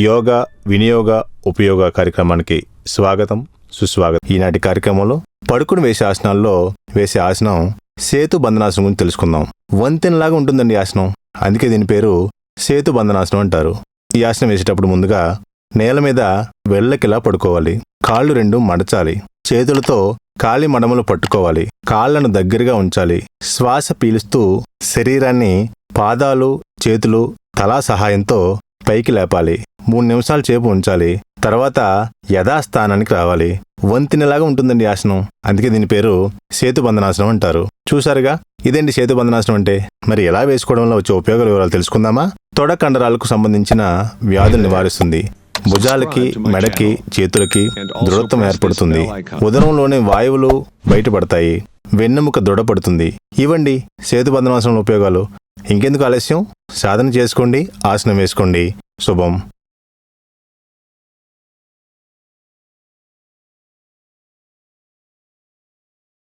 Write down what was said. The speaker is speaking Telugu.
యోగా వినియోగ ఉపయోగ కార్యక్రమానికి స్వాగతం సుస్వాగతం. ఈనాటి కార్యక్రమంలో పడుకుని వేసే ఆసనాల్లో వేసే ఆసనం సేతు బంధనాసనం గురించి తెలుసుకుందాం. వంతెనలాగా ఉంటుందండి ఈ ఆసనం. అందుకే దీని పేరు సేతు బంధనాసనం అంటారు. ఈ ఆసనం వేసేటప్పుడు ముందుగా నేల మీద వెళ్ళకిలా పడుకోవాలి. కాళ్ళు రెండు మడచాలి. చేతులతో కాలి మడమలు పట్టుకోవాలి. కాళ్ళను దగ్గరగా ఉంచాలి. శ్వాస పీలుస్తూ శరీరాన్ని పాదాలు చేతులు తలా సహాయంతో పైకి లేపాలి. మూడు నిమిషాలు చేపు ఉంచాలి. తర్వాత యథాస్థానానికి రావాలి. వంతినలాగా ఉంటుందండి ఆసనం. అందుకే దీని పేరు సేతుబంధనాసనం అంటారు. చూసారుగా ఇదేంటి సేతుబంధనాసనం అంటే? మరి ఎలా వేసుకోవడం వల్ల వచ్చే ఉపయోగాల వివరాలు తెలుసుకుందామా? తొడ కండరాలకు సంబంధించిన వ్యాధులు నివారిస్తుంది. భుజాలకి మెడకి చేతులకి దృఢత్వం ఏర్పడుతుంది. ఉదరంలోని వాయువులు బయటపడతాయి. వెన్నెముక దృఢపడుతుంది. ఇవ్వండి సేతుబంధనాసనం ఉపయోగాలు. ఇంకెందుకు ఆలస్యం? సాధన చేసుకోండి ఆసనం వేసుకోండి. శుభం.